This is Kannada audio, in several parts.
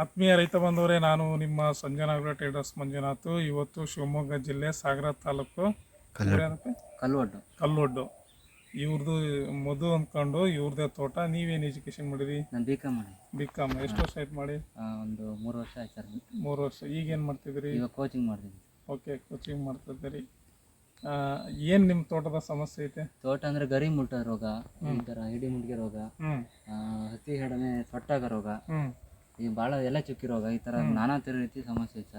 ಆತ್ಮೀಯ ರೈತ ಬಂದವರೇ ನಾನು ನಿಮ್ಮ ಸಂಜನಾಗರ ಟ್ರೇಡರ್ಸ್ ಮಂಜುನಾಥ್. ಇವತ್ತು ಶಿವಮೊಗ್ಗ ಜಿಲ್ಲೆ ಸಾಗರ ತಾಲೂಕು ಕಲ್ಲೊಡ್ಡು. ಕಲ್ವಡ್ಡು. ಕಲ್ಲೊಡ್ಡು ಇವ್ರದ್ದು ಮದು ಅಂದ್ಕೊಂಡು ಇವ್ರದೇ ತೋಟ. ನೀವೇನು ಎಜುಕೇಶನ್ ಮಾಡಿರಿ? ನಾನು ಬಿ ಕಾಮ್ ಮಾಡಿ ಬಿ ಕಾಮ್ ಎಷ್ಟು ವರ್ಷ ಆಯ್ತು ಮಾಡಿ? ಒಂದು ಮೂರು ವರ್ಷ ಆಯ್ತು ಸರ್. ಮೂರು ವರ್ಷ. ಈಗೇನು ಮಾಡ್ತಿದ್ದೀರಿ ಈಗ ಕೋಚಿಂಗ್ ಮಾಡ್ತೀನಿ. ಓಕೆ ಕೋಚಿಂಗ್ ಮಾಡ್ತಿದ್ದೀರಿ. ಏನು ನಿಮ್ಮ ತೋಟದ ಸಮಸ್ಯೆ ಐತೆ? ತೋಟ ಅಂದರೆ ಗರಿ ಮುಟ್ಟ ರೋಗ ಈ ಥರ ಹಿಡಿ ಮುಟ್ಟಿಗೆ ರೋಗ ಹತ್ತಿ ಹೆಡನೆ ಸೊಟ್ಟಾಗ ರೋಗ. ಈ ಭಾಳ ಎಲ್ಲ ಚುಕ್ಕಿ ರೋಗ ಈ ಥರ ನಾನಾ ಥರ ರೀತಿ ಸಮಸ್ಯೆ ಐತೆ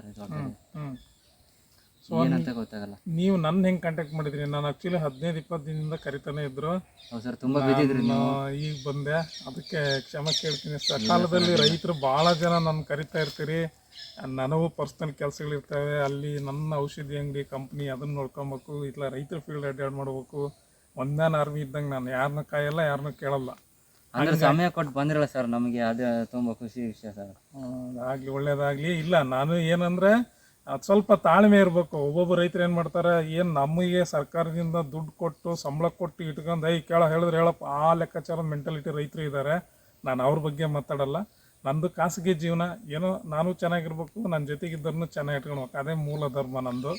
ಸರ್ ಏನಂತ ಗೊತ್ತಾಗಲ್ಲ. ನೀವು ನನ್ನ ಹೆಂಗೆ ಕಾಂಟ್ಯಾಕ್ಟ್ ಮಾಡಿದ್ರಿ? ನಾನು ಆ್ಯಕ್ಚುಲಿ ಹದಿನೈದು ಇಪ್ಪತ್ತು ದಿನದಿಂದ ಕರಿತಾನೆ ಇದ್ರು. ಹೌದು ಸರ್ ತುಂಬ ಬಿದ್ದಿದ್ರಿ ನೀವು ನಾನು ಈಗ ಬಂದೆ. ಅದಕ್ಕೆ ಕ್ಷಮೆ ಕೇಳ್ತೀನಿ ಸಕಾಲದಲ್ಲಿ ರೈತರು ಭಾಳ ಜನ ನನ್ನ ಕರಿತಾ ಇರ್ತೀರಿ. ನನಗೂ ಪರ್ಸ್ನಲ್ ಕೆಲಸಗಳಿರ್ತವೆ ಅಲ್ಲಿ ನನ್ನ ಔಷಧಿ ಅಂಗಡಿ ಕಂಪ್ನಿ ಅದನ್ನ ನೋಡ್ಕೊಬೇಕು. ಇಲ್ಲ ರೈತರ ಫೀಲ್ಡ್ ಅಡ್ಡಾಡ್ ಮಾಡ್ಬೇಕು. ಒಂದಾನ ಆರ್ಮಿ ಇದ್ದಂಗೆ ನಾನು ಯಾರನ್ನ ಕಾಯಲ್ಲ ಯಾರನ್ನ ಕೇಳಲ್ಲ. ಅಂದ್ರೆ ಸಮಯ ಕೊಟ್ಟು ಬಂದಿರಲ್ಲ ಸರ್ ನಮಗೆ ಅದೇ ತುಂಬ ಖುಷಿ ವಿಷಯ ಸರ್ ಆಗ್ಲಿ ಒಳ್ಳೇದಾಗ್ಲಿ. ಇಲ್ಲ ನಾನು ಏನಂದ್ರೆ ಅದು ಸ್ವಲ್ಪ ತಾಳ್ಮೆ ಇರಬೇಕು. ಒಬ್ಬೊಬ್ಬ ರೈತರು ಏನು ಮಾಡ್ತಾರೆ ಏನು ನಮಗೆ ಸರ್ಕಾರದಿಂದ ದುಡ್ಡು ಕೊಟ್ಟು ಸಂಬಳ ಕೊಟ್ಟು ಇಟ್ಕೊಂಡು ಐ ಕೇಳ ಹೇಳಿದ್ರೆ ಹೇಳಪ್ಪ. ಆ ಲೆಕ್ಕಾಚಾರದ ಮೆಂಟಾಲಿಟಿ ರೈತರು ಇದ್ದಾರೆ ನಾನು ಅವ್ರ ಬಗ್ಗೆ ಮಾತಾಡಲ್ಲ. ನಂದು ಖಾಸಗಿ ಜೀವನ ಏನೋ ನಾನು ಚೆನ್ನಾಗಿರ್ಬೇಕು ನನ್ನ ಜೊತೆಗಿದ್ದರನ್ನು ಚೆನ್ನಾಗಿ ಇಟ್ಕೊಳ್ಬೇಕು. ಅದೇ ಮೂಲ ಧರ್ಮ ನಂದು.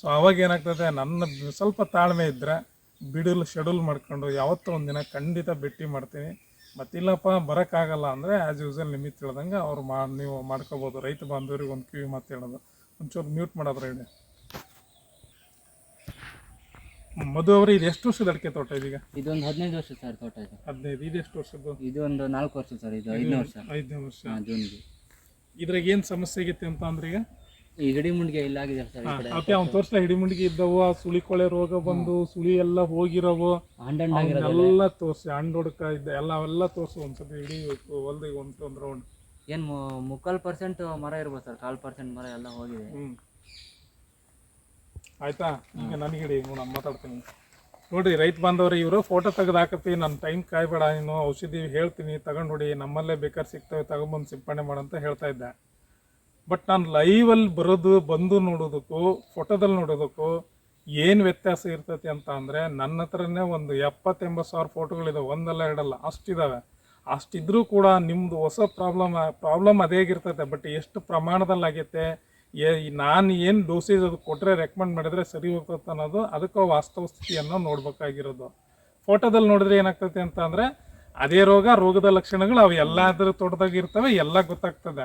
ಸೊ ಅವಾಗ ಏನಾಗ್ತದೆ ನನ್ನ ಸ್ವಲ್ಪ ತಾಳ್ಮೆ ಇದ್ದರೆ ಬಿಡಲು ಶೆಡ್ಯೂಲ್ ಮಾಡ್ಕೊಂಡು ಯಾವತ್ತೋ ಒಂದಿನ ಖಂಡಿತ ಭೇಟಿ ಮಾಡ್ತೀನಿ. ಮತ್ತಿಲ್ಲಪ್ಪ ಬರೋಕ್ಕಾಗಲ್ಲ ಅಂದರೆ ಆ್ಯಸ್ ಯೂಸಲ್ ನಿಮಿತ್ ಹೇಳ್ದಂಗೆ ಅವ್ರು ಮಾ ನೀವು ಮಾಡ್ಕೋಬೋದು. ರೈತ ಬಾಂಧವರಿಗೆ ಒಂದು ಕಿವಿ ಮಾತು ಹೇಳೋದು. ಒಂಚೂರು ಮ್ಯೂಟ್ ಮಾಡೋದ್ರ ಹೇಳಿ. ಮಧು ಅವರು ಇದು ಎಷ್ಟು ವರ್ಷದ ಅಡಿಕೆ ತೋಟ ಇದೀಗ? ಇದೊಂದು ಹದಿನೈದು ವರ್ಷ ಸರ್ ತೋಟ ಇದೆ. ಹದಿನೈದು ಇದು ಎಷ್ಟು ವರ್ಷದ್ದು? ಇದು ಒಂದು ನಾಲ್ಕು ವರ್ಷ ಸರ್ ಇದು ಐದನೇ ವರ್ಷ. ಐದನೇ ವರ್ಷ. ಜೂನ್ಗೆ. ಇದ್ರಾಗ ಏನು ಸಮಸ್ಯೆ ಆಗೈತೆ ಅಂತ ಅಂದ್ರೆ ಈಗ ಈ ಹಿಡಿ ಮುಂಡಿಗೆ ಇಲ್ಲ ಆಗಿದೆ ಸರ್ ಈ ಕಡೆ. ಓಕೆ ಅವ್ನು ತೋರಿಸ್ಲ ಹಿಡಿಮುಂಡಿಗೆ ಇದ್ದವು ಆ ಸುಳಿ ಕೊಳೆ ರೋಗ ಬಂದು ಸುಳಿ ಎಲ್ಲ ಹೋಗಿರವು. ಹಂಡಂಡ್ ಆಗಿರೋದು ಎಲ್ಲ ತೋರಿಸಿ ಹಣ್ಣು ಹುಡುಕ ಇದ್ದ ಎಲ್ಲ ಅವೆಲ್ಲ ತೋರಿಸು ಒಂದ್ಸತಿ ಇಡೀ ಹೊಲ್ದಿಗೆ ಒಂದು ಒಂದು ರೌಂಡ್ ಏನು ಮುಕ್ಕಾಲು ಪರ್ಸೆಂಟ್ ಮರ ಇರ್ಬೋದು ಸರ್ ಕಾಲು ಪರ್ಸೆಂಟ್ ಮರ ಎಲ್ಲ ಹೋಗಿದೆ. ಹ್ಮ್. ಆಯ್ತಾ? ಈಗ ನನಗೆ ಹಿಡಿ ನಾನು ಮಾತಾಡ್ತೀನಿ. ನೋಡ್ರಿ ರೈತ ಬಾಂಧವ್ರಿ ಇವರು ಫೋಟೋ ತೆಗೆದು ಹಾಕತ್ತಿ ನನ್ನ ಟೈಮ್ ಕಾಯ್ಬೇಡ ನೀನು ಔಷಧಿ ಹೇಳ್ತೀನಿ ತಗೊಂಡು ನೋಡಿ ನಮ್ಮಲ್ಲೇ ಬೇಕಾದ್ರೆ ಸಿಗ್ತವೆ ತಗೊಂಬಂದು ಸಿಂಪಡಣೆ ಮಾಡಂತ ಹೇಳ್ತಾ ಇದ್ದೆ. ಬಟ್ ನಾನು ಲೈವಲ್ಲಿ ಬರೋದು, ಬಂದು ನೋಡೋದಕ್ಕೂ, ಫೋಟೋದಲ್ಲಿ ನೋಡೋದಕ್ಕೂ ಏನು ವ್ಯತ್ಯಾಸ ಇರ್ತೈತಿ ಅಂತ ಅಂದರೆ ನನ್ನ ಹತ್ರನೇ ಒಂದು ಎಪ್ಪತ್ತೆಂಬತ್ತು ಸಾವಿರ ಫೋಟೋಗಳಿದಾವೆ. ಒಂದಲ್ಲ ಎರಡಲ್ಲ ಅಷ್ಟಿದ್ದಾವೆ ಅಷ್ಟಿದ್ರೂ ಕೂಡ ನಿಮ್ಮದು ಹೊಸ ಪ್ರಾಬ್ಲಮ್ ಪ್ರಾಬ್ಲಮ್ ಅದೇ ಆಗಿರ್ತೈತೆ. ಬಟ್ ಎಷ್ಟು ಪ್ರಮಾಣದಲ್ಲಿ ಆಗೈತೆ ಏ ನಾನು ಏನು ಡೋಸೇಜ್ ಅದು ಕೊಟ್ಟರೆ ರೆಕಮೆಂಡ್ ಮಾಡಿದರೆ ಸರಿ ಹೋಗ್ತೈತೆ ಅನ್ನೋದು, ಅದಕ್ಕೆ ವಾಸ್ತವ ಸ್ಥಿತಿಯನ್ನು ನೋಡಬೇಕಾಗಿರೋದು. ಫೋಟೋದಲ್ಲಿ ನೋಡಿದ್ರೆ ಏನಾಗ್ತೈತೆ ಅಂತ ಅಂದರೆ ಅದೇ ರೋಗ ರೋಗದ ಲಕ್ಷಣಗಳು ಅವು ಎಲ್ಲಾದ್ರೂ ತೋಟದಾಗ ಇರ್ತವೆ ಎಲ್ಲ ಗೊತ್ತಾಗ್ತದೆ.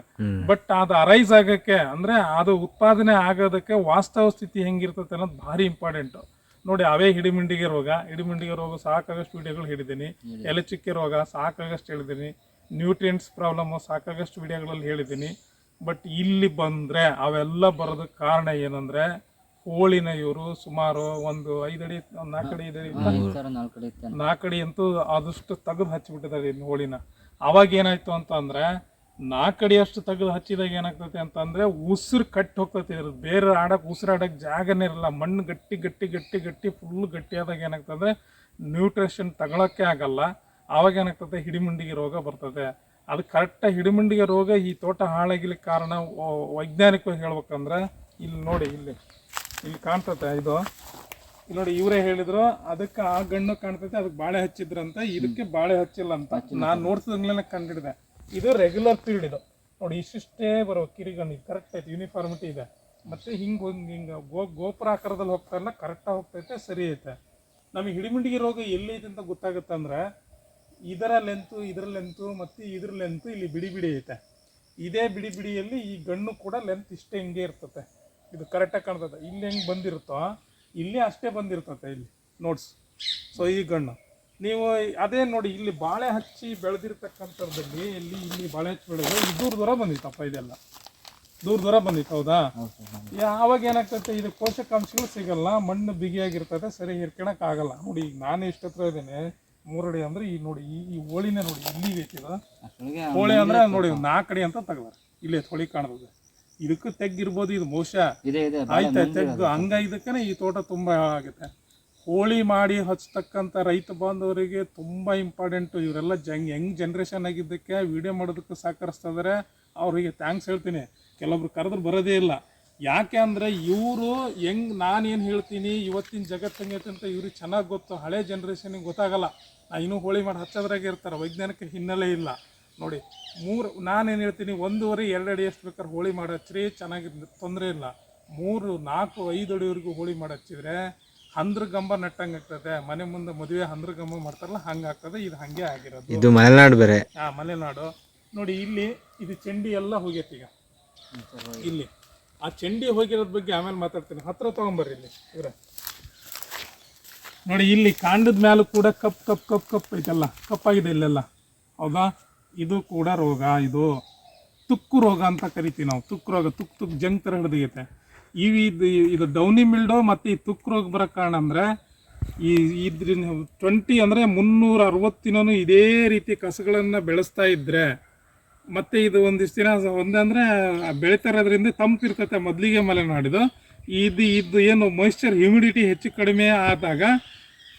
ಬಟ್ ಅದು ಅರೈಸ್ ಆಗಕ್ಕೆ ಅಂದ್ರೆ ಅದು ಉತ್ಪಾದನೆ ಆಗೋದಕ್ಕೆ ವಾಸ್ತವ ಸ್ಥಿತಿ ಹೆಂಗಿರ್ತದೆ ಅನ್ನೋದು ಭಾರಿ ಇಂಪಾರ್ಟೆಂಟ್ ನೋಡಿ ಅವೇ ಹಿಡಿಮಿಂಡಿಗೆ ರೋಗ ಹಿಡಿಮಿಂಡಿಗೆ ರೋಗ ಸಾಕಾಗಷ್ಟು ವಿಡಿಯೋಗಳು ಹಿಡಿದೀನಿ ಎಲೆ ಚುಕ್ಕೆ ರೋಗ ಸಾಕಾಗಷ್ಟು ಹೇಳಿದ್ದೀನಿ. ನ್ಯೂಟ್ರಿಯೆಂಟ್ಸ್ ಪ್ರಾಬ್ಲಮ್ ಸಾಕಾಗಷ್ಟು ವಿಡಿಯೋಗಳಲ್ಲಿ ಹೇಳಿದ್ದೀನಿ. ಬಟ್ ಇಲ್ಲಿ ಬಂದ್ರೆ ಅವೆಲ್ಲ ಬರೋದಕ್ಕೆ ಕಾರಣ ಏನಂದ್ರೆ ಹೋಳಿನ ಇವರು ಸುಮಾರು ಒಂದು ಐದಡಿ ಒಂದು ನಾಲ್ಕಡಿ ಐದಡಿ ನಾಲ್ಕಡಿ ಅಂತೂ ಆದಷ್ಟು ತೆಗೆದು ಹಚ್ಚಿಬಿಟ್ಟಿದ್ದಾರೆ ಇನ್ನು ಹೋಳಿನ. ಅವಾಗ ಏನಾಯ್ತು ಅಂತಂದ್ರೆ ನಾಲ್ಕಡಿ ಅಷ್ಟು ತೆಗೆದು ಹಚ್ಚಿದಾಗ ಏನಾಗ್ತೈತೆ ಅಂತಂದ್ರೆ ಉಸಿರು ಕಟ್ಟಿ ಹೋಗ್ತೈತಿ ಇರೋದು ಬೇರೆ ಆಡಕ್ಕೆ ಉಸಿರಾಡಕ್ಕೆ ಜಾಗನೇ ಇರಲ್ಲ. ಮಣ್ಣು ಗಟ್ಟಿ ಗಟ್ಟಿ ಗಟ್ಟಿ ಗಟ್ಟಿ ಫುಲ್ ಗಟ್ಟಿಯಾದಾಗ ಏನಾಗ್ತದೆ ನ್ಯೂಟ್ರಿಷನ್ ತಗೊಳಕ್ಕೆ ಆಗಲ್ಲ. ಅವಾಗ ಏನಾಗ್ತದೆ ಹಿಡಿಮುಂಡಿಗೆ ರೋಗ ಬರ್ತದೆ ಅದು ಕರೆಕ್ಟಾಗಿ ಹಿಡಿಮುಂಡಿಗೆ ರೋಗ ಈ ತೋಟ ಹಾಳಾಗಿಲಿಕ್ಕೆ ಕಾರಣ ವೈಜ್ಞಾನಿಕವಾಗಿ ಹೇಳ್ಬೇಕಂದ್ರೆ ಇಲ್ಲಿ ನೋಡಿ ಇಲ್ಲಿ. ಇಲ್ಲಿ ಕಾಣ್ತತೆ ಇದು. ಇಲ್ಲಿ ನೋಡಿ ಇವರೇ ಹೇಳಿದ್ರು ಅದಕ್ಕೆ ಆ ಗಣ್ಣು ಕಾಣ್ತೈತೆ ಅದಕ್ಕೆ ಬಾಳೆ ಹಚ್ಚಿದ್ರಂತ ಇದಕ್ಕೆ ಬಾಳೆ ಹಚ್ಚಿಲ್ಲ. ಅಂತ ನಾನು ಕಂಡು ಕಂಡಿಡಿದೆ. ಇದು ರೆಗ್ಯುಲರ್ ಫೀಲ್ಡ್ ಇದು. ನೋಡಿ ಇಷ್ಟಿಷ್ಟೇ ಬರೋ ಕಿರಿಗಣ್ಣು ಇದು ಕರೆಕ್ಟ್ ಐತೆ ಯೂನಿಫಾರ್ಮಿಟಿ ಇದೆ. ಮತ್ತೆ ಹಿಂಗೆ ಒಂದು ಹಿಂಗೆ ಗೋ ಗೋಪುರ ಆಕಾರದಲ್ಲಿ ಹೋಗ್ತಾ ಇಲ್ಲ ಕರೆಕ್ಟಾಗಿ ಹೋಗ್ತೈತೆ ಸರಿ ಐತೆ. ನಮಗೆ ಹಿಡಿಮಿಂಡಿಗೆ ರೋಗ ಎಲ್ಲೈತೆ ಅಂತ ಗೊತ್ತಾಗುತ್ತೆ ಅಂದ್ರೆ ಇದರ ಲೆಂತು ಇದರ ಲೆಂತು ಮತ್ತು ಇದ್ರ ಲೆಂತು ಇಲ್ಲಿ ಬಿಡಿ ಬಿಡಿ ಐತೆ. ಇದೇ ಬಿಡಿ ಬಿಡಿಯಲ್ಲಿ ಈ ಗಣ್ಣು ಕೂಡ ಲೆಂತ್ ಇಷ್ಟೇ ಹಿಂಗೆ ಇರ್ತತೆ. ಇದು ಕರೆಕ್ಟಾಗಿ ಕಾಣ್ತದೆ. ಇಲ್ಲಿ ಹೆಂಗೆ ಬಂದಿರುತ್ತೋ ಇಲ್ಲಿ ಅಷ್ಟೇ ಬಂದಿರ್ತತೆ ಇಲ್ಲಿ ನೋಟ್ಸ್ ಸೊ ಈ ಗಣ್ಣು ನೀವು ಅದೇ ನೋಡಿ ಇಲ್ಲಿ ಬಾಳೆ ಹಚ್ಚಿ ಬೆಳೆದಿರ್ತಕ್ಕಂಥದ್ದಲ್ಲಿ ಇಲ್ಲಿ ಇಲ್ಲಿ ಬಾಳೆ ಹಚ್ಚಿ ಬೆಳೆದ್ರೆ ದೂರ ದೂರ ಬಂದಿತ್ತಪ್ಪ ಇದೆಲ್ಲ. ದೂರ ದೂರ ಬಂದಿತ್ತು ಹೌದಾ. ಯಾವಾಗ ಏನಾಗ್ತೈತೆ ಇದು ಪೋಷಕಾಂಶಗಳು ಸಿಗಲ್ಲ ಮಣ್ಣು ಬಿಗಿಯಾಗಿರ್ತದೆ ಸರಿ ಹಿರ್ಕೊಳಕ್ ಆಗಲ್ಲ. ನೋಡಿ ಈಗ ನಾನು ಎಷ್ಟು ಹತ್ರ ಇದ್ದೇನೆ ಮೂರಡಿ ಅಂದ್ರೆ ಈ ನೋಡಿ ಈ ಈ ಹೋಳಿನೇ ನೋಡಿ ಇಲ್ಲಿ ಬೇಕಿದ ಹೋಳಿ ಅಂದ್ರೆ ನೋಡಿ ನಾಲ್ಕು ಅಡಿ ಅಂತ ತಗದಾರ. ಇಲ್ಲಿ ಹೋಳಿ ಕಾಣತದೆ. ಇದಕ್ಕೂ ತೆಗ್ಗಿರ್ಬೋದು ಇದು ಬಹುಶಃ ಇದೆ ಇದೆ ಆಯ್ತಾ ಹಂಗ ಇದಕ್ಕನೆ ಈ ತೋಟ ತುಂಬಾ ಆಗುತ್ತೆ. ಹೋಳಿ ಮಾಡಿ ಹಚ್ತಕ್ಕಂಥ ರೈತ ಬಾಂಧವರಿಗೆ ತುಂಬಾ ಇಂಪಾರ್ಟೆಂಟು ಇವರೆಲ್ಲ ಜಂಗ್ ಯಂಗ್ ಜನ್ರೇಷನ್ ಆಗಿದ್ದಕ್ಕೆ ವಿಡಿಯೋ ಮಾಡೋದಕ್ಕೆ ಸಹಕರಿಸ್ತಾ ಇದಾರೆ ಅವ್ರಿಗೆ ಥ್ಯಾಂಕ್ಸ್ ಹೇಳ್ತೀನಿ. ಕೆಲವೊಬ್ರು ಕರೆದ್ರು ಬರೋದೇ ಇಲ್ಲ. ಯಾಕೆ ಅಂದರೆ ಇವರು ಹೆಂಗ್ ನಾನೇನು ಹೇಳ್ತೀನಿ ಇವತ್ತಿನ ಜಗತ್ತು ಹೆಂಗೈತೆ ಅಂತ ಇವ್ರಿಗೆ ಚೆನ್ನಾಗಿ ಗೊತ್ತು. ಹಳೆ ಜನ್ರೇಷನಿಗೆ ಗೊತ್ತಾಗಲ್ಲ. ನಾನು ಇನ್ನೂ ಹೋಳಿ ಮಾಡಿ ಹಚ್ಚೋದ್ರಾಗೆ ಇರ್ತಾರೆ. ವೈಜ್ಞಾನಿಕ ಹಿನ್ನೆಲೆ ಇಲ್ಲ. ನೋಡಿ ಮೂರು ನಾನೇನು ಹೇಳ್ತೀನಿ ಒಂದೂವರೆ ಎರಡು ಅಡಿ ಎಷ್ಟು ಬೇಕಾದ್ರೆ ಹೋಳಿ ಮಾಡಿ ಹಚ್ಚ್ರಿ ಚೆನ್ನಾಗಿ ತೊಂದರೆ ಇಲ್ಲ. ಮೂರು ನಾಲ್ಕು ಐದು ಅಡಿವರೆಗೂ ಹೋಳಿ ಮಾಡಿ ಹಚ್ಚಿದ್ರೆ ಹಂದ್ರ ಗಂಬ ನೆಟ್ಟಂಗೆ ಆಗ್ತದೆ. ಮನೆ ಮುಂದೆ ಮದುವೆ ಹಂದ್ರ ಗಂಬ ಮಾಡ್ತಾರಲ್ಲ ಹಂಗೆ ಆಗ್ತದೆ ಇದು ಹಂಗೆ ಆಗಿರೋದು. ಇದು ಮಲೆನಾಡು ಬೇರೆ. ಆ ಮಲೆನಾಡು. ನೋಡಿ ಇಲ್ಲಿ ಇದು ಚೆಂಡಿ ಎಲ್ಲ ಹೋಗೈತಿ ಈಗ. ಇಲ್ಲಿ. ಆ ಚೆಂಡಿ ಹೋಗಿರೋದ್ರ ಬಗ್ಗೆ ಆಮೇಲೆ ಮಾತಾಡ್ತೀನಿ. ಹತ್ರ ತಗೊಂಬರ್ರಿ ಇಲ್ಲಿ ಇವ್ರೆ. ನೋಡಿ ಇಲ್ಲಿ ಕಾಂಡದ ಮ್ಯಾಲೂ ಕೂಡ ಕಪ್ ಕಪ್ ಕಪ್ ಕಪ್ ಐತಲ್ಲ ಕಪ್ಪಾಗಿದೆ ಇಲ್ಲೆಲ್ಲ. ಹೌದಾ? ಇದು ಕೂಡ ರೋಗ, ಇದು ತುಕ್ಕು ರೋಗ ಅಂತ ಕರಿತೀವಿ ನಾವು. ತುಕ್ಕು ರೋಗ ತುಕ್ ತುಕ್ ಜಂಕ್ ಥರ ಹಿಡಿದೈತೆ ಇವು ಇದು ಇದು ಡೌನಿ ಮಿಲ್ಡೋ ಮತ್ತು ಈ ತುಕ್ಕು ರೋಗ ಬರೋ ಕಾರಣ ಅಂದರೆ ಈ ಇದ್ರಿಂದ ಟ್ವೆಂಟಿ ಅಂದರೆ ಮುನ್ನೂರ ಅರವತ್ತಿನೂ ಇದೇ ರೀತಿ ಕಸಗಳನ್ನು ಬೆಳೆಸ್ತಾ ಇದ್ದರೆ ಮತ್ತು ಇದು ಒಂದಿಷ್ಟು ದಿನ ಒಂದಂದರೆ ಬೆಳೀತಾ ಇರೋದ್ರಿಂದ ತಂಪು ಇರ್ತೈತೆ ಮೊದಲಿಗೆ ಮಲೆನಾಡಿದು. ಇದು ಇದು ಏನು ಮಾಯಿಶ್ಚರ್ ಹ್ಯೂಮಿಡಿಟಿ ಹೆಚ್ಚು ಕಡಿಮೆ ಆದಾಗ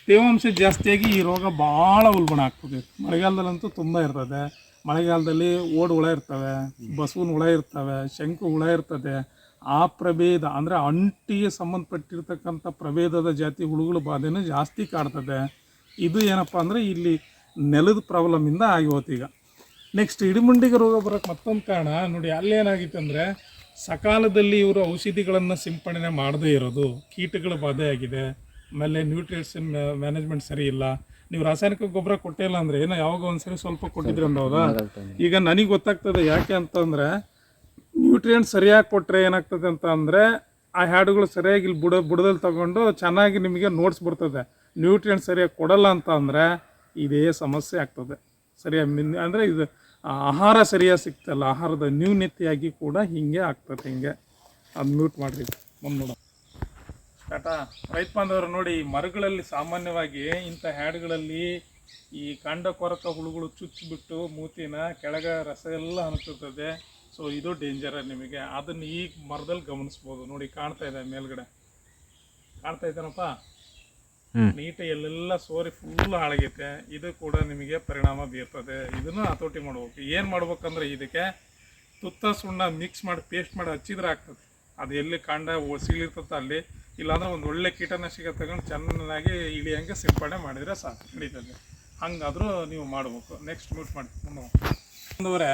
ತೇವಾಂಶ ಜಾಸ್ತಿಯಾಗಿ ಈ ರೋಗ ಭಾಳ ಉಲ್ಬಣ ಆಗ್ತದೆ. ಮಳೆಗಾಲದಲ್ಲಂತೂ ತುಂಬ ಇರ್ತದೆ. ಮಳೆಗಾಲದಲ್ಲಿ ಓಡ್ ಹುಳ ಇರ್ತವೆ, ಬಸವನ ಹುಳ ಇರ್ತವೆ, ಶಂಕು ಹುಳ ಇರ್ತದೆ. ಆ ಪ್ರಭೇದ ಅಂದರೆ ಅಂಟಿಗೆ ಸಂಬಂಧಪಟ್ಟಿರ್ತಕ್ಕಂಥ ಪ್ರಭೇದದ ಜಾತಿ ಹುಳುಗಳ ಬಾಧೆನೂ ಜಾಸ್ತಿ ಕಾಡ್ತದೆ. ಇದು ಏನಪ್ಪ ಅಂದರೆ ಇಲ್ಲಿ ನೆಲದ ಪ್ರಾಬ್ಲಮಿಂದ ಆಗಿ ನೆಕ್ಸ್ಟ್ ಇಡಿಮುಂಡಿಗೆ ರೋಗ ಬರೋಕ್ಕೆ ಮತ್ತೊಂದು ಕಾರಣ, ನೋಡಿ ಅಲ್ಲೇನಾಗಿತ್ತು ಅಂದರೆ ಸಕಾಲದಲ್ಲಿ ಇವರು ಔಷಧಿಗಳನ್ನು ಸಿಂಪಡಣೆ ಮಾಡದೇ ಇರೋದು, ಕೀಟಗಳ ಬಾಧೆ ಆಗಿದೆ ಆಮೇಲೆ ನ್ಯೂಟ್ರಿಷನ್ ಮ್ಯಾನೇಜ್ಮೆಂಟ್ ಸರಿ ಇಲ್ಲ. ನೀವು ರಾಸಾಯನಿಕ ಗೊಬ್ಬರ ಕೊಟ್ಟೇ ಇಲ್ಲ ಅಂದ್ರೆ ಏನೋ ಯಾವಾಗ ಒಂದ್ಸರಿ ಸ್ವಲ್ಪ ಕೊಟ್ಟಿದ್ರಿ ಹೌದಾ ಈಗ ನನಗೆ ಗೊತ್ತಾಗ್ತದೆ ಯಾಕೆ ಅಂತಂದ್ರೆ ನ್ಯೂಟ್ರಿಯೆಂಟ್ ಸರಿಯಾಗಿ ಕೊಟ್ಟರೆ ಏನಾಗ್ತದೆ ಅಂತ ಅಂದರೆ ಆ ಹ್ಯಾಡುಗಳು ಸರಿಯಾಗಿ ಇಲ್ಲಿ ಬುಡ ಬುಡದಲ್ಲಿ ತಗೊಂಡು ಚೆನ್ನಾಗಿ ನಿಮಗೆ ನೋಟ್ಸ್ ಬರ್ತದೆ. ನ್ಯೂಟ್ರಿಯೆಂಟ್ ಸರಿಯಾಗಿ ಕೊಡಲ್ಲ ಅಂತ ಅಂದರೆ ಇದೇ ಸಮಸ್ಯೆ ಆಗ್ತದೆ. ಸರಿಯಾಗಿ ಮಿನ್ ಅಂದರೆ ಇದು ಆಹಾರ ಸರಿಯಾಗಿ ಸಿಗ್ತಲ್ಲ ಆಹಾರದ ನ್ಯೂನ್ಯತೆಯಾಗಿ ಕೂಡ ಹಿಂಗೆ ಆಗ್ತದೆ ಹಿಂಗೆ. ಅದು ಮ್ಯೂಟ್ ಮಾಡಿರಿ. ಮುಂದೆ ನೋಡ ಟಾಟಾ. ರೈತ ಬಾಂಧವರು ನೋಡಿ ಮರಗಳಲ್ಲಿ ಸಾಮಾನ್ಯವಾಗಿ ಇಂಥ ಹ್ಯಾಡ್ಗಳಲ್ಲಿ ಈ ಕಾಂಡ ಕೊರಕ ಹುಳುಗಳು ಚುಚ್ಚಿಬಿಟ್ಟು ಮೂತಿನ ಕೆಳಗೆ ರಸ ಎಲ್ಲ ಅನುಕುತ್ತದೆ ಸೊ ಇದು ಡೇಂಜರ್ ನಿಮಗೆ. ಅದನ್ನು ಈಗ ಮರದಲ್ಲಿ ಗಮನಿಸ್ಬೋದು. ನೋಡಿ ಕಾಣ್ತಾ ಇದೆ ಮೇಲ್ಗಡೆ. ಕಾಣ್ತಾ ಇದ್ದಾನಪ್ಪ ನೀಟ ಎಲ್ಲೆಲ್ಲ ಸೋರಿ ಫುಲ್ ಹಾಳಾಗೈತೆ. ಇದು ಕೂಡ ನಿಮಗೆ ಪರಿಣಾಮ ಬೀರ್ತದೆ. ಇದನ್ನು ಹತೋಟಿ ಮಾಡ್ಬೇಕು. ಏನು ಮಾಡ್ಬೇಕಂದ್ರೆ ಇದಕ್ಕೆ ತುತ್ತ ಸುಣ್ಣ ಮಿಕ್ಸ್ ಮಾಡಿ ಪೇಸ್ಟ್ ಮಾಡಿ ಹಚ್ಚಿದ್ರೆ ಆಗ್ತದೆ. ಅದು ಎಲ್ಲಿ ಕಾಂಡ ಸೀಳಿರ್ತದೆ ಅಲ್ಲಿ ಇಲ್ಲಾಂದ್ರೆ ಒಂದು ಒಳ್ಳೆ ಕೀಟನಾಶಕ ತಗೊಂಡು ಚೆನ್ನಾಗಿ ಇಳಿಯಂಗೆ ಸಿಂಪಡಣೆ ಮಾಡಿದರೆ ಸಾಕು, ನಡೀತದೆ. ಹಂಗಾದರೂ ನೀವು ಮಾಡ್ಬೇಕು. ನೆಕ್ಸ್ಟ್ ಮ್ಯೂಟ್ ಮಾಡಿ ಮುಂದುವರೆ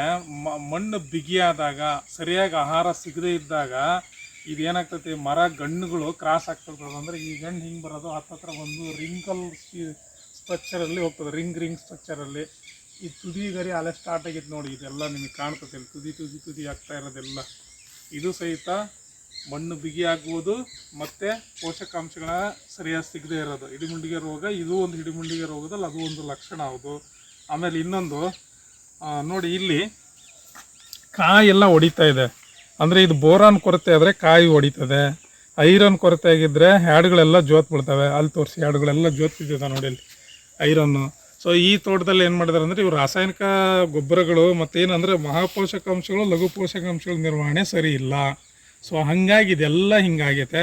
ಮಣ್ಣು ಬಿಗಿಯಾದಾಗ, ಸರಿಯಾಗಿ ಆಹಾರ ಸಿಗದೇ ಇದ್ದಾಗ ಇದೇನಾಗ್ತೈತಿ, ಮರ ಗಣ್ಣುಗಳು ಕ್ರಾಸ್ ಆಗ್ತಿರ್ತದೆ ಅಂದರೆ ಈ ಗಣ್ಣು ಹಿಂಗೆ ಬರೋದು, ಹತ್ತತ್ರ ಒಂದು ರಿಂಕಲ್ ಸ್ಟ್ರಕ್ಚರಲ್ಲಿ ಹೋಗ್ತದೆ, ರಿಂಗ್ ರಿಂಗ್ ಸ್ಟ್ರಕ್ಚರಲ್ಲಿ. ಈ ತುದಿ ಗರಿ ಅಲೆ ಸ್ಟಾರ್ಟ್ ಆಗಿತ್ತು ನೋಡಿ, ಇದೆಲ್ಲ ನಿಮಗೆ ಕಾಣ್ತದೆ ತುದಿ ತುದಿ ತುದಿ ಆಗ್ತಾ ಇರೋದೆಲ್ಲ. ಇದು ಸಹಿತ ಮಣ್ಣು ಬಿಗಿ ಆಗುವುದು ಮತ್ತು ಪೋಷಕಾಂಶಗಳ ಸರಿಯಾಗಿ ಸಿಗದೇ ಇರೋದು. ಹಿಡಿಮುಂಡಿಗೆ ರೋಗ, ಇದು ಒಂದು ಹಿಡಿಮುಂಡಿಗೆ ರೋಗದಲ್ಲಿ ಅದು ಒಂದು ಲಕ್ಷಣ ಹೌದು. ಆಮೇಲೆ ಇನ್ನೊಂದು ನೋಡಿ ಇಲ್ಲಿ ಕಾಯಿ ಎಲ್ಲ ಹೊಡಿತಾ ಇದೆ. ಅಂದರೆ ಇದು ಬೋರಾನ್ ಕೊರತೆ ಆದರೆ ಕಾಯಿ ಹೊಡಿತದೆ. ಐರನ್ ಕೊರತೆ ಆಗಿದ್ದರೆ ಹ್ಯಾಡ್ಗಳೆಲ್ಲ ಜೋತ್ ಬಿಡ್ತವೆ. ಅಲ್ಲಿ ತೋರಿಸಿ ಹ್ಯಾಡ್ಗಳೆಲ್ಲ ಜೋತ್ ನೋಡಿ ಅಲ್ಲಿ ಐರನ್ನು. ಸೊ ಈ ತೋಟದಲ್ಲಿ ಏನು ಮಾಡಿದಾರೆ ಅಂದರೆ ಇವು ರಾಸಾಯನಿಕ ಗೊಬ್ಬರಗಳು ಮತ್ತೇನಂದರೆ ಮಹಾಪೋಷಕಾಂಶಗಳು, ಲಘು ಪೋಷಕಾಂಶಗಳ ನಿರ್ವಹಣೆ ಸರಿ ಇಲ್ಲ. ಸೊ ಹಂಗಾಗಿ ಇದೆಲ್ಲ ಹಿಂಗಾಗೈತೆ.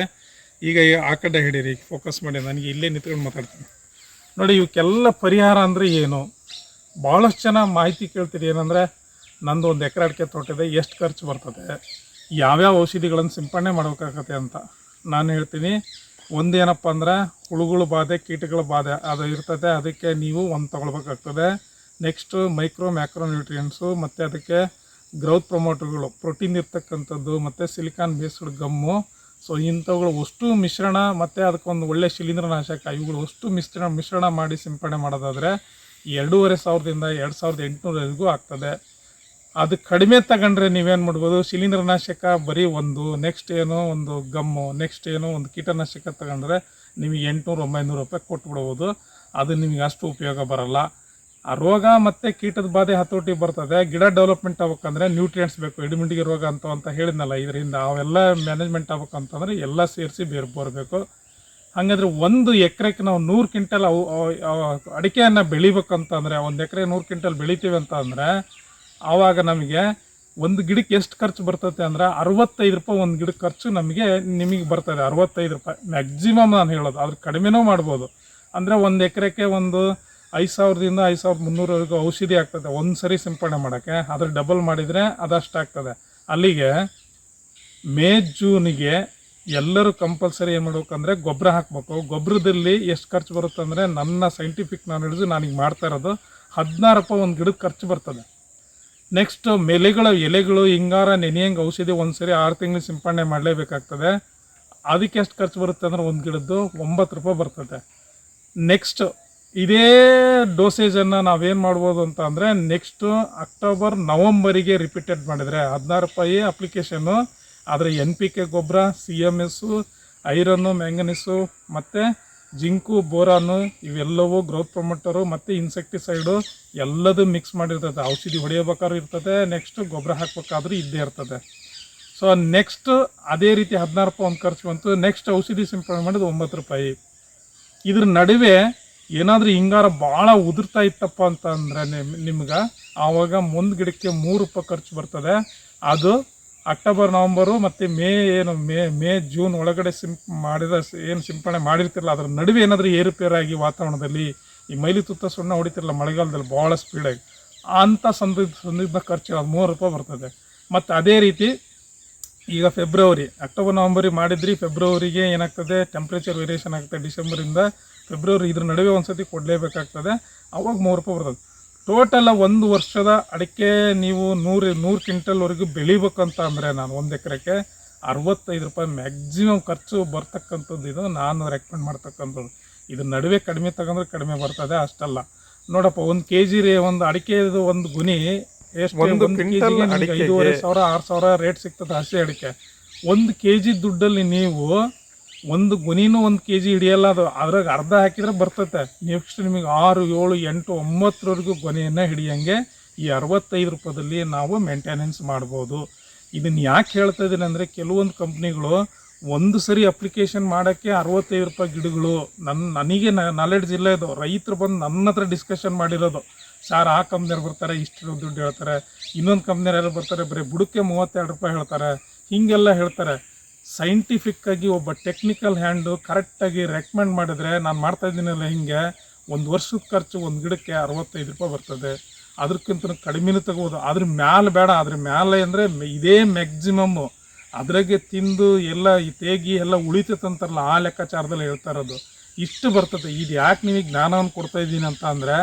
ಈಗ ಆ ಕಡೆ ಹಿಡೀರಿ ಫೋಕಸ್ ಮಾಡಿ, ನನಗೆ ಇಲ್ಲೇ ನಿಂತ್ಕೊಂಡು ಮಾತಾಡ್ತೀನಿ. ನೋಡಿ, ಇವಕ್ಕೆಲ್ಲ ಪರಿಹಾರ ಅಂದರೆ ಏನು? ಭಾಳಷ್ಟು ಜನ ಮಾಹಿತಿ ಕೇಳ್ತೀರಿ ಏನಂದರೆ, ನಂದು ಒಂದು ಎಕರೆ ಅಡಿಕೆ ತೋಟ ಇದೆ, ಎಷ್ಟು ಖರ್ಚು ಬರ್ತದೆ, ಯಾವ್ಯಾವ ಔಷಧಿಗಳನ್ನು ಸಿಂಪಡಣೆ ಮಾಡಬೇಕಾಗತ್ತೆ ಅಂತ. ನಾನು ಹೇಳ್ತೀನಿ ಒಂದೇನಪ್ಪ ಅಂದ್ರೆ, ಹುಳುಗಳು ಬಾಧೆ, ಕೀಟಗಳ ಬಾಧೆ ಅದು ಇರ್ತದೆ, ಅದಕ್ಕೆ ನೀವು ಒಂದು ತೊಗೊಳ್ಬೇಕಾಗ್ತದೆ. ನೆಕ್ಸ್ಟು ಮೈಕ್ರೋ ಮ್ಯಾಕ್ರೋ ನ್ಯೂಟ್ರಿಯೆಂಟ್ಸು ಮತ್ತು ಅದಕ್ಕೆ ಗ್ರೌತ್ ಪ್ರೊಮೋಟರ್ಗಳು ಪ್ರೋಟೀನ್ ಇರ್ತಕ್ಕಂಥದ್ದು, ಮತ್ತು ಸಿಲಿಕಾನ್ ಬೇಸ್ಡ್ ಗಮ್ಮು ಸೊ ಇಂಥವುಗಳು ಅಷ್ಟು ಮಿಶ್ರಣ, ಮತ್ತು ಅದಕ್ಕೊಂದು ಒಳ್ಳೆ ಶಿಲೀಂಧ್ರನಾಶಕ, ಇವುಗಳು ಅಷ್ಟು ಮಿಶ್ರಣ ಮಿಶ್ರಣ ಮಾಡಿ ಸಿಂಪಡಣೆ ಮಾಡೋದಾದರೆ ಎರಡೂವರೆ ಸಾವಿರದಿಂದ ಎರಡು ಸಾವಿರದ ಎಂಟುನೂರವರೆಗೂ ಆಗ್ತದೆ. ಅದು ಕಡಿಮೆ ತಗೊಂಡ್ರೆ ನೀವೇನು ಮಾಡ್ಬೋದು? ಶಿಲೀಂಧ್ರನಾಶಕ ಬರೀ ಒಂದು ನೆಕ್ಸ್ಟ್ ಏನೋ ಒಂದು ಗಮ್ಮು ನೆಕ್ಸ್ಟ್ ಏನೋ ಒಂದು ಕೀಟನಾಶಕ ತಗೊಂಡ್ರೆ ನಿಮಗೆ ಎಂಟುನೂರು, ಒಂಬೈನೂರು ರೂಪಾಯಿ ಕೊಟ್ಬಿಡ್ಬೋದು. ಅದು ನಿಮಗೆ ಅಷ್ಟು ಉಪಯೋಗ ಬರಲ್ಲ. ಆ ರೋಗ ಮತ್ತು ಕೀಟದ ಬಾಧೆ ಹತೋಟಿ ಬರ್ತದೆ, ಗಿಡ ಡೆವಲಪ್ಮೆಂಟ್ ಆಗ್ಬೇಕಂದ್ರೆ ನ್ಯೂಟ್ರಿಯೆಂಟ್ಸ್ ಬೇಕು ಇಡಿಮಿಂಡಿಗೆ ರೋಗ ಅಂತ ಅಂತ ಹೇಳಿದ್ನಲ್ಲ, ಇದರಿಂದ ಅವೆಲ್ಲ ಮ್ಯಾನೇಜ್ಮೆಂಟ್ ಆಗ್ಬೇಕಂತಂದ್ರೆ ಎಲ್ಲ ಸೇರಿಸಿ ಬೇರೆ ಬರಬೇಕು ಹಾಗಾದ್ರೆ ಒಂದು ಎಕರೆಗೆ ನಾವು ನೂರು ಕ್ವಿಂಟಲ್ ಅವು ಅಡಿಕೆಯನ್ನು ಬೆಳಿಬೇಕಂತಂದರೆ, ಒಂದು ಎಕರೆ ನೂರು ಕ್ವಿಂಟಲ್ ಬೆಳಿತೀವಿ ಅಂತ ಅಂದರೆ ಆವಾಗ ನಮಗೆ ಒಂದು ಗಿಡಕ್ಕೆ ಎಷ್ಟು ಖರ್ಚು ಬರ್ತದೆ ಅಂದ್ರೆ ಅರವತ್ತೈದು ರೂಪಾಯಿ ಒಂದು ಗಿಡಕ್ಕೆ ಖರ್ಚು ನಮಗೆ, ನಿಮಗೆ ಬರ್ತದೆ, ಅರವತ್ತೈದು ರೂಪಾಯಿ. ಮ್ಯಾಕ್ಸಿಮಮ್ ನಾನು ಹೇಳೋದು ಅದ್ರ ಕಡಿಮೆನೂ ಮಾಡ್ಬೋದು. ಅಂದರೆ ಒಂದು ಎಕರೆಗೆ ಒಂದು ಐದು ಸಾವಿರದಿಂದ ಐದು ಸಾವಿರದ ಮುನ್ನೂರವರೆಗೂ ಔಷಧಿ ಆಗ್ತದೆ. ಒಂದು ಸರಿ ಸಿಂಪಡಣೆ ಮಾಡೋಕ್ಕೆ ಅದ್ರ ಡಬಲ್ ಮಾಡಿದರೆ ಅದಷ್ಟಾಗ್ತದೆ ಅಲ್ಲಿಗೆ ಮೇ, ಜೂನಿಗೆ ಎಲ್ಲರೂ ಕಂಪಲ್ಸರಿ ಏನು ಮಾಡಬೇಕಂದ್ರೆ ಗೊಬ್ಬರ ಹಾಕಬೇಕು. ಗೊಬ್ಬರದಲ್ಲಿ ಎಷ್ಟು ಖರ್ಚು ಬರುತ್ತೆ ಅಂದರೆ ನನ್ನ ಸೈಂಟಿಫಿಕ್ ನಾಲೆಡ್ಜು ನಾನೀಗ ಮಾಡ್ತಾ ಇರೋದು ಹದಿನಾರು ರೂಪಾಯಿ ಒಂದು ಗಿಡಕ್ಕೆ ಖರ್ಚು ಬರ್ತದೆ. ನೆಕ್ಸ್ಟ್ ಎಲೆಗಳ ಎಲೆಗಳು, ಹಿಂಗಾರ, ನೆನೆಯಂಗೆ ಔಷಧಿ ಒಂದು ಸರಿ ಆರು ತಿಂಗಳು ಸಿಂಪಡಣೆ ಮಾಡಲೇಬೇಕಾಗ್ತದೆ. ಅದಕ್ಕೆ ಎಷ್ಟು ಖರ್ಚು ಬರುತ್ತೆ ಅಂದ್ರೆ ಒಂದು ಗಿಡದ್ದು ಒಂಬತ್ತು ರೂಪಾಯಿ ಬರ್ತದೆ. ನೆಕ್ಸ್ಟ್ ಇದೇ ಡೋಸೇಜನ್ನು ನಾವೇನು ಮಾಡ್ಬೋದು ಅಂತ ಅಂದರೆ ನೆಕ್ಸ್ಟ್ ಅಕ್ಟೋಬರ್ ನವಂಬರಿಗೆ ರಿಪೀಟೆಡ್ ಮಾಡಿದರೆ ಹದಿನಾರು ರೂಪಾಯಿ ಅಪ್ಲಿಕೇಶನ್ನು ಆದರೆ ಎನ್ ಪಿ ಕೆ ಗೊಬ್ಬರ C M S iron manganese ಮತ್ತು ಜಿಂಕು, ಬೋರಾನು ಇವೆಲ್ಲವೂ ಗ್ರೋತ್ ಪ್ರೊಮೋಟರು ಮತ್ತು ಇನ್ಸೆಕ್ಟಿಸೈಡು ಎಲ್ಲದೂ ಮಿಕ್ಸ್ ಮಾಡಿರ್ತದೆ. ಔಷಧಿ ಹೊಡೆಯಬೇಕಾದ್ರೂ ಇರ್ತದೆ ನೆಕ್ಸ್ಟ್ ಗೊಬ್ಬರ ಹಾಕ್ಬೇಕಾದ್ರೂ ಇದ್ದೇ ಇರ್ತದೆ. ಸೊ ನೆಕ್ಸ್ಟ್ ಅದೇ ರೀತಿ ಹದಿನಾರು ರೂಪಾಯಿ ಒಂದು ಖರ್ಚು ಬಂತು. ನೆಕ್ಸ್ಟ್ ಔಷಧಿ ಸಿಂಪಡಣೆ ಮಾಡಿದ ಒಂಬತ್ತು ರೂಪಾಯಿ. ಇದ್ರ ನಡುವೆ ಏನಾದರೂ ಹಿಂಗಾರ ಭಾಳ ಉದುರ್ತಾ ಇತ್ತಪ್ಪ ಅಂತ ಅಂದರೆ ನಿಮ್ಗೆ ಆವಾಗ ಮುಂದೆ ಗಿಡಕ್ಕೆ ಮೂರು ರೂಪಾಯಿ ಖರ್ಚು ಬರ್ತದೆ. ಅದು ಅಕ್ಟೋಬರ್, ನವಂಬರು ಮತ್ತು ಮೇ ಏನು, ಮೇ ಮೇ, ಜೂನ್ ಒಳಗಡೆ ಸಿಂಪ್ ಮಾಡಿದ ಏನು ಸಿಂಪಡಣೆ ಮಾಡಿರ್ತಿರಲ್ಲ ಅದ್ರ ನಡುವೆ ಏನಾದರೂ ಏರುಪೇರಾಗಿ ವಾತಾವರಣದಲ್ಲಿ ಈ ಮೈಲಿ ತುತ್ತ ಸುಣ್ಣ ಹೊಡಿತಿರಲ್ಲ ಮಳೆಗಾಲದಲ್ಲಿ ಭಾಳ ಸ್ಪೀಡಾಗಿ ಅಂಥ ಸಂದಿಗ್ಧ ಸಂದಿಗ್ಧ ಖರ್ಚು ಅದು ಮೂರು ರೂಪಾಯಿ ಬರ್ತದೆ. ಮತ್ತು ಅದೇ ರೀತಿ ಈಗ ಫೆಬ್ರವರಿ ಅಕ್ಟೋಬರ್, ನವಂಬರಿಗೆ ಮಾಡಿದ್ರಿ ಫೆಬ್ರವರಿಗೆ ಏನಾಗ್ತದೆ? ಟೆಂಪ್ರೇಚರ್ ವೇರಿಯೇಷನ್ ಆಗ್ತದೆ ಡಿಸೆಂಬರಿಂದ ಫೆಬ್ರವರಿ ಇದ್ರ ನಡುವೆ ಒಂದ್ಸತಿ ಕೊಡಲೇಬೇಕಾಗ್ತದೆ. ಅವಾಗ ಮೂರು ರೂಪಾಯಿ ಬರ್ತದೆ. ಟೋಟಲ್ ಒಂದು ವರ್ಷದ ಅಡಿಕೆ ನೀವು ನೂರು ನೂರು ಕ್ವಿಂಟಲ್ವರೆಗೂ ಬೆಳಿಬೇಕಂತ ಅಂದರೆ ನಾನು ಒಂದು ಎಕರೆಗೆ ಅರವತ್ತೈದು ರೂಪಾಯಿ ಮ್ಯಾಕ್ಸಿಮಮ್ ಖರ್ಚು ಬರ್ತಕ್ಕಂಥದ್ದು ಇದು. ನಾನು ರೆಕಮೆಂಡ್ ಮಾಡ್ತಕ್ಕಂಥದ್ದು. ಇದ್ರ ನಡುವೆ ಕಡಿಮೆ ತಗೊಂಡ್ರೆ ಕಡಿಮೆ ಬರ್ತದೆ ಅಷ್ಟಲ್ಲ. ನೋಡಪ್ಪ ಒಂದು ಕೆ ಜಿ ರೇ ಒಂದು ಅಡಿಕೆದು ಒಂದು ಗುಣಿ ಎಷ್ಟು? ಒಂದು ಒಂದು ಐದೂವರೆ ಸಾವಿರ ಆರು ಸಾವಿರ ರೇಟ್ ಸಿಗ್ತದೆ ಹಸಿ ಅಡಿಕೆ. ಒಂದು ಕೆ ಜಿ ದುಡ್ಡಲ್ಲಿ ನೀವು ಒಂದು ಗುನಿನೂ ಒಂದು ಕೆ ಜಿ ಹಿಡಿಯಲ್ಲ, ಅದು ಅದ್ರಾಗ ಅರ್ಧ ಹಾಕಿದ್ರೆ ಬರ್ತೈತೆ. ನೆಕ್ಸ್ಟ್ ನಿಮಗೆ ಆರು, ಏಳು, ಎಂಟು, ಒಂಬತ್ತರವರೆಗೂ ಗೊನೆಯನ್ನು ಹಿಡಿಯಂಗೆ ಈ ಅರವತ್ತೈದು ರೂಪಾಯಿದಲ್ಲಿ ನಾವು ಮೇಂಟೆನೆನ್ಸ್ ಮಾಡ್ಬೋದು. ಇದನ್ನು ಯಾಕೆ ಹೇಳ್ತಾ ಇದ್ದೀನಿ ಅಂದರೆ, ಕೆಲವೊಂದು ಕಂಪ್ನಿಗಳು ಒಂದು ಸರಿ ಅಪ್ಲಿಕೇಶನ್ ಮಾಡೋಕ್ಕೆ ಅರವತ್ತೈದು ರೂಪಾಯಿ ಗಿಡಗಳು ನನ್ನ ನನಗೆ ನಾಲೆಡ್ಜ್ ಇಲ್ಲ ಇದು. ರೈತರು ಬಂದು ನನ್ನ ಹತ್ರ ಡಿಸ್ಕಷನ್ ಮಾಡಿರೋದು. ಸರ್, ಆ ಕಂಪ್ನಿಯವ್ರು ಬರ್ತಾರೆ ಇಷ್ಟು ದುಡ್ಡು ಹೇಳ್ತಾರೆ. ಇನ್ನೊಂದು ಕಂಪ್ನಿಯವ್ರು ಬರ್ತಾರೆ, ಬರೀ ಬುಡಕ್ಕೆ ಮೂವತ್ತೆರಡು ರೂಪಾಯಿ ಹೇಳ್ತಾರೆ. ಹೀಗೆಲ್ಲ ಹೇಳ್ತಾರೆ. ಸೈಂಟಿಫಿಕ್ ಆಗಿ ಒಬ್ಬ ಟೆಕ್ನಿಕಲ್ ಹ್ಯಾಂಡು ಕರೆಕ್ಟಾಗಿ ರೆಕಮೆಂಡ್ ಮಾಡಿದ್ರೆ ನಾನು ಮಾಡ್ತಾ ಇದ್ದೀನಲ್ಲ ಹಿಂಗೆ, ಒಂದು ವರ್ಷದ ಖರ್ಚು ಒಂದು ಗಿಡಕ್ಕೆ ಅರವತ್ತೈದು ರೂಪಾಯಿ ಬರ್ತದೆ. ಅದಕ್ಕಿಂತ ಕಡಿಮೆನೂ ತಗೋಬೋದು. ಅದ್ರ ಮ್ಯಾಲೆ ಬೇಡ. ಅದ್ರ ಮ್ಯಾಲೆ ಅಂದರೆ ಇದೇ ಮ್ಯಾಕ್ಸಿಮಮ್ಮು ಅದ್ರಾಗೆ ತಿಂದು ಎಲ್ಲ ತೇಗಿ ಎಲ್ಲ ಉಳಿತೈತಂತಾರಲ್ಲ ಆ ಲೆಕ್ಕಾಚಾರದಲ್ಲಿ ಹೇಳ್ತಾ ಇರೋದು. ಇಷ್ಟು ಬರ್ತದೆ. ಇದು ಯಾಕೆ ನಿಮಗೆ ಜ್ಞಾನವನ್ನು ಕೊಡ್ತಾ ಇದ್ದೀನಿ ಅಂತ ಅಂದರೆ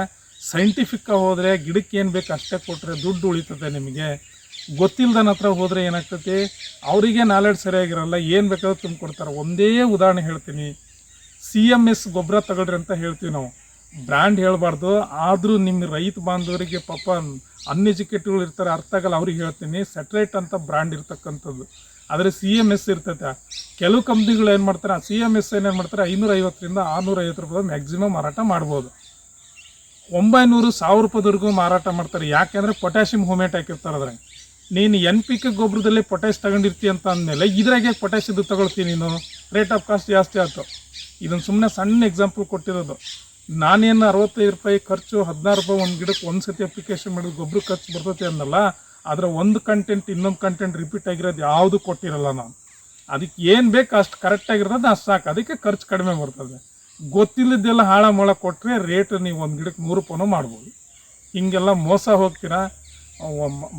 ಸೈಂಟಿಫಿಕ್ಕಾಗಿ ಹೋದರೆ ಗಿಡಕ್ಕೆ ಏನು ಬೇಕು ಅಷ್ಟೇ ಕೊಟ್ಟರೆ ದುಡ್ಡು ಉಳಿತದೆ ನಿಮಗೆ. ಗೊತ್ತಿಲ್ದನ ಹತ್ರ ಹೋದರೆ ಏನಾಗ್ತೈತಿ? ಅವರಿಗೆ ನಾಲೆಡ್ಜ್ ಸರಿಯಾಗಿರಲ್ಲ, ಏನು ಬೇಕಾದ್ರೂ ತುಂಬಿಕೊಡ್ತಾರೆ. ಒಂದೇ ಉದಾಹರಣೆ ಹೇಳ್ತೀನಿ. ಸಿ ಎಂ ಎಸ್ ಗೊಬ್ಬರ ತಗೊಳ್ರಿ ಅಂತ ಹೇಳ್ತೀವಿ ನಾವು. ಬ್ರ್ಯಾಂಡ್ ಹೇಳಬಾರ್ದು, ಆದರೂ ನಿಮ್ಮ ರೈತ ಬಾಂಧವರಿಗೆ ಪಾಪ ಅನ್ಎಜುಕೇಟಿವ್ಗಳು ಇರ್ತಾರೆ, ಅರ್ಥ ಆಗಲ್ಲ, ಅವ್ರಿಗೆ ಹೇಳ್ತೀನಿ. ಸೆಟ್ರೇಟ್ ಅಂತ ಬ್ರ್ಯಾಂಡ್ ಇರ್ತಕ್ಕಂಥದ್ದು. ಆದರೆ ಸಿ ಎಂ ಎಸ್ ಇರ್ತೈತೆ. ಕೆಲವು ಕಂಪ್ನಿಗಳು ಏನು ಮಾಡ್ತಾರೆ? ಆ ಸಿ ಎಂ ಎಸ್ ಏನೇನು ಮಾಡ್ತಾರೆ? ಐನೂರ ಐವತ್ತರಿಂದ ಆರುನೂರ ಐವತ್ತು ರೂಪಾಯಿ ಮ್ಯಾಕ್ಸಿಮಮ್ ಮಾರಾಟ ಮಾಡ್ಬೋದು. ಒಂಬೈನೂರು ಸಾವಿರ ರೂಪಾಯಿವರೆಗೂ ಮಾರಾಟ ಮಾಡ್ತಾರೆ. ಯಾಕೆಂದರೆ ಪೊಟ್ಯಾಷಿಯಂ ಹೋಮೇಟ್ ಹಾಕಿರ್ತಾರೆ ಅದ್ರಾಗ. ನೀನು ಎನ್ ಪಿ ಕೆ ಗೊಬ್ಬರದಲ್ಲಿ ಪೊಟ್ಯಾಶ್ ತಗೊಂಡಿರ್ತೀಯ ಅಂತ ಅಂದಮೇಲೆ ಇದ್ರಾಗೆ ಪೊಟ್ಯಾಶ್ ಇದು ತಗೊಳ್ತೀನಿ ನೀನು? ರೇಟ್ ಆಫ್ ಕಾಸ್ಟ್ ಜಾಸ್ತಿ ಆಯಿತು. ಇದನ್ನು ಸುಮ್ಮನೆ ಸಣ್ಣ ಎಕ್ಸಾಂಪಲ್ ಕೊಟ್ಟಿರೋದು. ನಾನೇನು ಅರವತ್ತೈದು ರೂಪಾಯಿ ಖರ್ಚು, ಹದಿನಾರು ರೂಪಾಯಿ ಒಂದು ಗಿಡಕ್ಕೆ ಒಂದು ಸತಿ ಅಪ್ಲಿಕೇಶನ್ ಮಾಡಿದ ಗೊಬ್ಬರ ಖರ್ಚು ಬರ್ತೈತೆ ಅಂದಲ್ಲ ಅದರ ಒಂದು ಕಂಟೆಂಟ್ ಇನ್ನೊಂದು ಕಂಟೆಂಟ್ ರಿಪೀಟ್ ಆಗಿರೋದು ಯಾವುದು ಕೊಟ್ಟಿರಲ್ಲ ನಾನು. ಅದಕ್ಕೆ ಏನು ಬೇಕು ಅಷ್ಟು ಕರೆಕ್ಟಾಗಿರ್ತದೆ ಅಷ್ಟು ಸಾಕು. ಅದಕ್ಕೆ ಖರ್ಚು ಕಡಿಮೆ ಬರ್ತದೆ. ಗೊತ್ತಿಲ್ಲದೆಲ್ಲ ಹಾಳ ಮೊಳ ಕೊಟ್ಟರೆ ರೇಟ್ ನೀವು ಒಂದು ಗಿಡಕ್ಕೆ ನೂರು ರೂಪಾಯಿನೂ ಮಾಡ್ಬೋದು. ಹೀಗೆಲ್ಲ ಮೋಸ ಹೋಗ್ತೀರಾ?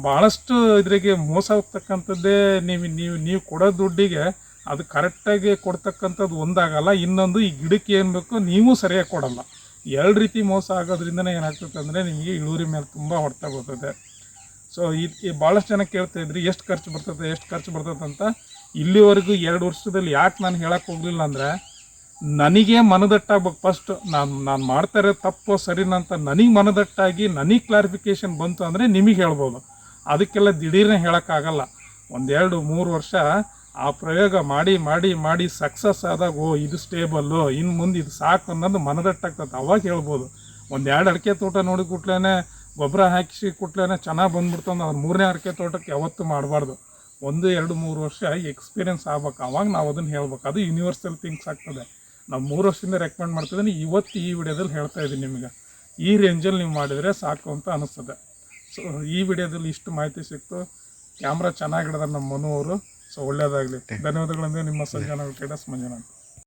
ಭಾಳಷ್ಟು ಇದರಿಗೆ ಮೋಸ ಹೋಗ್ತಕ್ಕಂಥದ್ದೇ ನೀವು ನೀವು ನೀವು ಕೊಡೋ ದುಡ್ಡಿಗೆ ಅದು ಕರೆಕ್ಟಾಗಿ ಕೊಡ್ತಕ್ಕಂಥದ್ದು ಒಂದಾಗಲ್ಲ, ಇನ್ನೊಂದು ಈ ಗಿಡಕ್ಕೆ ಏನು ಬೇಕು ನೀವು ಸರಿಯಾಗಿ ಕೊಡಲ್ಲ. ಎರಡು ರೀತಿ ಮೋಸ ಆಗೋದ್ರಿಂದನೇ ಏನಾಗ್ತದೆ ಅಂದರೆ ನಿಮಗೆ ಇಳುವರಿ ಮೇಲೆ ತುಂಬ ಹೊಡ್ತಾ ಬರ್ತದೆ ಸೊ ಇದಕ್ಕೆ ಭಾಳಷ್ಟು ಜನ ಕೇಳ್ತಾ ಇದ್ರಿ, ಎಷ್ಟು ಖರ್ಚು ಬರ್ತದೆ ಎಷ್ಟು ಖರ್ಚು ಬರ್ತದೆ ಅಂತ. ಇಲ್ಲಿವರೆಗೂ ಎರಡು ವರ್ಷದಲ್ಲಿ ಯಾಕೆ ನಾನು ಹೇಳಕ್ಕೆ ಹೋಗಲಿಲ್ಲ ಅಂದರೆ ನನಗೆ ಮನದಟ್ಟಾಗ್ಬೇಕು. ಫಸ್ಟ್ ನಾನು ನಾನು ಮಾಡ್ತಾ ಇರೋದು ತಪ್ಪು ಸರಿನಂತ ನನಗೆ ಮನದಟ್ಟಾಗಿ, ನನಗೆ ಕ್ಲಾರಿಫಿಕೇಶನ್ ಬಂತು ಅಂದರೆ ನಿಮಗೆ ಹೇಳ್ಬೋದು. ಅದಕ್ಕೆಲ್ಲ ದಿಢೀರ್ನೇ ಹೇಳೋಕ್ಕಾಗಲ್ಲ. ಒಂದೆರಡು, ಮೂರು ವರ್ಷ ಆ ಪ್ರಯೋಗ ಮಾಡಿ ಮಾಡಿ ಮಾಡಿ ಸಕ್ಸಸ್ ಆದಾಗ, ಓ, ಇದು ಸ್ಟೇಬಲ್ಲು ಇನ್ನು ಮುಂದೆ ಇದು ಸಾಕು ಅನ್ನೋದು ಮನದಟ್ಟಾಗ್ತದೆ. ಅವಾಗ ಹೇಳ್ಬೋದು. ಒಂದೆರಡು ಅಡಿಕೆ ತೋಟ ನೋಡಿ ಕೂಟ್ಲೇನೆ ಗೊಬ್ಬರ ಹಾಕಿಸಿ ಕೊಟ್ಲೇ ಚೆನ್ನಾಗಿ ಬಂದ್ಬಿಡ್ತು ಅಂದ್ರೆ ಅದು ಮೂರನೇ ಅಡಿಕೆ ತೋಟಕ್ಕೆ ಯಾವತ್ತು ಮಾಡಬಾರ್ದು. ಒಂದು, ಎರಡು, ಮೂರು ವರ್ಷ ಎಕ್ಸ್ಪೀರಿಯನ್ಸ್ ಆಗ್ಬೇಕು. ಅವಾಗ ನಾವು ಅದನ್ನು ಹೇಳ್ಬೇಕು. ಅದು ಯೂನಿವರ್ಸಲ್ ಥಿಂಗ್ಸ್ ಆಗ್ತದೆ. ನಾವು ಮೂರು ವರ್ಷದಿಂದ ರೆಕಮೆಂಡ್ ಮಾಡ್ತಿದ್ದೀನಿ ಇವತ್ತು ಈ ವಿಡಿಯೋದಲ್ಲಿ ಹೇಳ್ತಾ ಇದ್ದೀನಿ ನಿಮಗೆ. ಈ ರೇಂಜಲ್ಲಿ ನೀವು ಮಾಡಿದರೆ ಸಾಕು ಅಂತ ಅನಿಸ್ತದೆ. ಸೊ ಈ ವಿಡಿಯೋದಲ್ಲಿ ಇಷ್ಟು ಮಾಹಿತಿ ಸಿಕ್ತು. ಕ್ಯಾಮ್ರಾ ಚೆನ್ನಾಗಿಡದ ನಮ್ಮ ಮನು ಅವರು. ಸೊ ಒಳ್ಳೆಯದಾಗಲಿ ಧನ್ಯವಾದಗಳಿಂದ ನಿಮ್ಮ ಸಂಜಾನ ಟೇಡಸ್ ಮಂಜುನಾಥ್